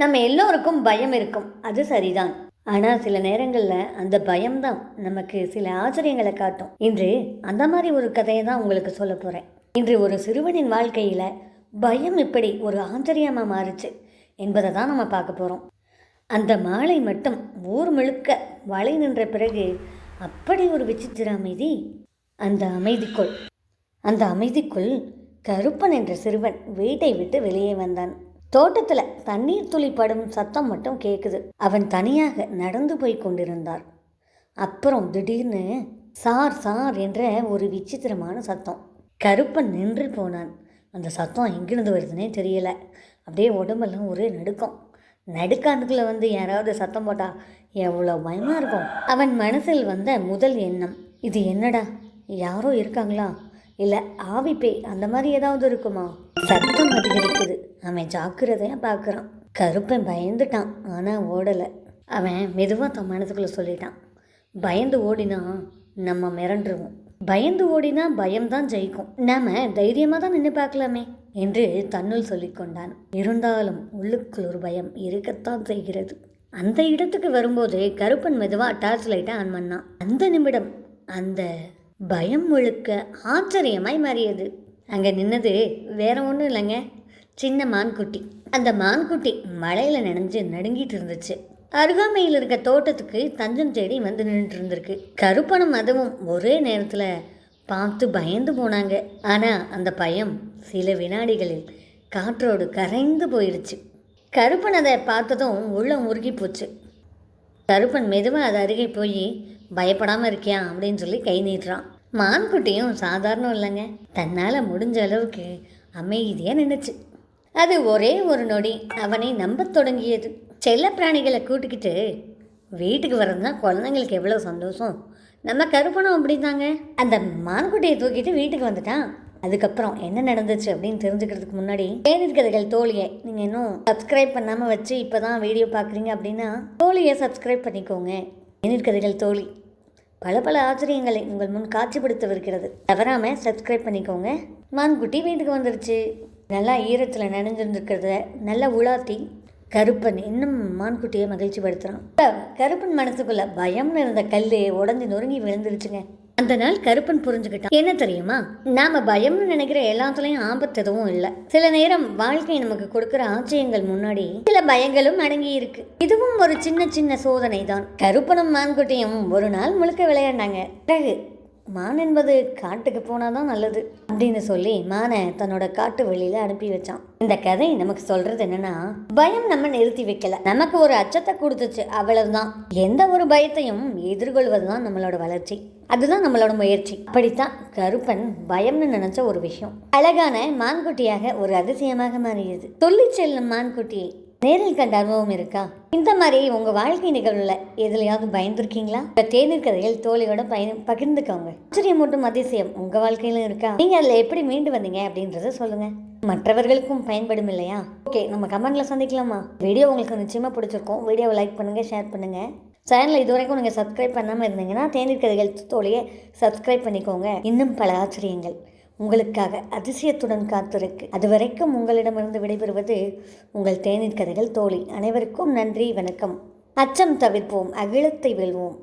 நம்ம எல்லோருக்கும் பயம் இருக்கும். அது சரிதான். ஆனால் சில நேரங்களில் அந்த பயம்தான் நமக்கு சில ஆச்சரியங்களை காட்டும். இன்று அந்த மாதிரி ஒரு கதையை தான் உங்களுக்கு சொல்ல போகிறேன் இன்று ஒரு சிறுவனின் வாழ்க்கையில் பயம் இப்படி ஒரு ஆச்சரியமாக மாறுச்சு என்பதை தான் நம்ம பார்க்க போகிறோம் அந்த மாலை மட்டும் ஊர் முழுக்க வலை நின்ற பிறகு அப்படி ஒரு விசித்திர அமைதி. அந்த அமைதிக்குள் அந்த அமைதிக்குள் கருப்பன் என்ற சிறுவன் வீட்டை விட்டு வெளியே வந்தான். தோட்டத்தில் தண்ணீர் துளி படும் சத்தம் மட்டும் கேட்குது அவன் தனியாக நடந்து போய் கொண்டிருந்தார். அப்புறம் திடீர்னு சார் சார் என்ற ஒரு விசித்திரமான சத்தம். கருப்பன் நின்று போனான். அந்த சத்தம் எங்கிருந்து வருதுன்னே தெரியல. அப்படியே உடம்பெல்லாம் ஒரே நடுக்கம். நடுக்காந்துக்குள்ளே வந்து யாராவது சத்தம் போட்டா எவ்வளோ பயமாக இருக்கும். அவன் மனசில் வந்த முதல் எண்ணம் இது என்னடா? யாரோ இருக்காங்களா? இல்லை ஆவிப்பே அந்த மாதிரி ஏதாவது இருக்குமா? சத்தம் அதிகரிக்குது. அவன் ஜாக்கிரதையாக பார்க்குறான் கருப்பன் பயந்துட்டான் ஆனால் ஓடலை. அவன் மெதுவாக தன் மனதுக்குள்ளே சொல்லிட்டான் பயந்து ஓடினா நம்ம மிரண்டுருவோம். பயந்து ஓடினா பயம்தான் ஜெயிக்கும். நாம் தைரியமாக தான் நின்று பார்க்கலாமே என்று தன்னுள் சொல்லிக்கொண்டான் இருந்தாலும் உள்ளுக்குள் ஒரு பயம் இருக்கத்தான் செய்கிறது. அந்த இடத்துக்கு வரும்போது கருப்பன் மெதுவாக டார்ச் லைட்டை ஆன் பண்ணான். அந்த நிமிடம் அந்த பயம் முழுக்க ஆச்சரியமாய் மாறியது. அங்கே நின்னது வேற ஒன்றும் இல்லைங்க. சின்ன மான்குட்டி. அந்த மான்குட்டி மழையில் நனைஞ்சு நடுங்கிட்டு இருந்துச்சு. அருகாமையில் இருக்க தோட்டத்துக்கு தஞ்சம் தேடி வந்து நின்றுட்டு இருந்திருக்கு. கருப்பனும் அதுவும் ஒரே நேரத்தில் பார்த்து பயந்து போனாங்க. ஆனால் அந்த பயம் சில வினாடிகளில் காற்றோடு கரைந்து போயிடுச்சு. கருப்பன் அதை பார்த்ததும் உள்ளம் உருகி போச்சு. கருப்பன் மெதுவாக அது அருகே போய் பயப்படாமல் இருக்கியா? அப்படின்னு சொல்லி கை நீட்டுறான். மான்குட்டியும் சாதாரணம் இல்லைங்க. தன்னால் முடிஞ்ச அளவுக்கு அமைதியாக நின்றுச்சு அது ஒரே ஒரு நொடி அவனை நம்ப தொடங்கியது. செல்ல பிராணிகளை கூட்டிக்கிட்டு வீட்டுக்கு வரதுனா குழந்தைங்களுக்கு எவ்வளோ சந்தோஷம்? நம்ம கருப்பணம் அப்படிதாங்க. அந்த மான்குட்டியை தூக்கிட்டு வீட்டுக்கு வந்துட்டான். அதுக்கப்புறம் என்ன நடந்துச்சு அப்படின்னு தெரிஞ்சுக்கிறதுக்கு முன்னாடி தேநீர் தோழியை நீங்கள் இன்னும் சப்ஸ்கிரைப் பண்ணாமல் வச்சு இப்போ தான் வீடியோ பார்க்குறீங்க அப்படின்னா தோழியை சப்ஸ்கிரைப் பண்ணிக்கோங்க. தேநீர் தோழி. பல பல ஆச்சரியங்களை உங்கள் முன் காட்சிப்படுத்தவிருக்கிறது. தவறாமல் சப்ஸ்கிரைப் பண்ணிக்கோங்க. மான்குட்டி வீட்டுக்கு வந்துருச்சு. நல்லா ஈரத்தில் நனைஞ்சிருந்துருக்கிறத நல்லா உலாத்தி கருப்பன் இன்னும் மான்குட்டியை மகிழ்ச்சி படுத்துகிறான் கருப்பன் மனசுக்குள்ளே பயம்னு இருந்த கல் உடஞ்சி நொறுங்கி விழுந்துருச்சுங்க. அந்த நாள் கருப்பன் புரிஞ்சுக்கிட்டான். என்ன தெரியுமா? நாம பயம்னு நினைக்கிற எல்லாத்துலயும் ஆபத்து எதுவும் இல்லை. சில நேரம் வாழ்க்கை நமக்கு கொடுக்கிற ஆச்சரியங்கள் முன்னாடி சில பயங்களும் அடங்கி இருக்கு. இதுவும் ஒரு சின்ன சின்ன சோதனை தான் கருப்பனும் மான்குட்டியும் ஒரு நாள் முழுக்க விளையாடினாங்க. பிறகு மான் என்பது காட்டுக்கு போனாதான் நல்லது அப்படின்னு சொல்லி மானை தன்னோட காட்டு வெளியில் அனுப்பி வச்சான். இந்த கதை நமக்கு சொல்கிறது என்னன்னா பயம் நம்ம நிறுத்தி வைக்கல. நமக்கு ஒரு அச்சத்தை கொடுத்துச்சு அவ்வளவுதான். எந்த ஒரு பயத்தையும் எதிர்கொள்வது தான் நம்மளோட வளர்ச்சி. அதுதான் நம்மளோட முயற்சி. அப்படித்தான் கருப்பன் பயம்னு நினைச்ச ஒரு விஷயம். அழகான மான்குட்டியாக ஒரு அதிசயமாக மாறியது. சொல்லிச் செல்லும் மான்குட்டியை நேரில் கண்ட அனுபவம் இருக்கா? இந்த மாதிரி உங்கள் வாழ்க்கை நிகழ்வில் எதுலையாவது பயந்துருக்கீங்களா? இந்த தேநீர் கதைகள் தோழியோட பயன் பகிர்ந்துக்கோங்க. ஆச்சரியம் மட்டும் அதிசயம் உங்கள் வாழ்க்கையிலும் இருக்கா? நீங்கள் அதில் எப்படி மீண்டு வந்தீங்க அப்படின்றத சொல்லுங்கள் மற்றவர்களுக்கும் பயன்படும் இல்லையா? ஓகே நம்ம கமெண்டில் சந்திக்கலாமா? வீடியோ உங்களுக்கு நிச்சயமாக பிடிச்சிருக்கும். வீடியோவை லைக் பண்ணுங்கள் ஷேர் பண்ணுங்கள் சேனலை இது வரைக்கும் நீங்கள் சப்ஸ்கிரைப் பண்ணாமல் இருந்தீங்கன்னா தேநீர் கதைகள் தோழியை சப்ஸ்கிரைப் பண்ணிக்கோங்க. இன்னும் பல ஆச்சரியங்கள். உங்களுக்காக அதிசயத்துடன் காத்திருக்கு. அதுவரைக்கும் உங்களிடமிருந்து விடைபெறுவது உங்கள் தேநீர் கதைகள் தோழி. அனைவருக்கும் நன்றி வணக்கம். அச்சம் தவிர்ப்போம் அகிலத்தை வெல்வோம்.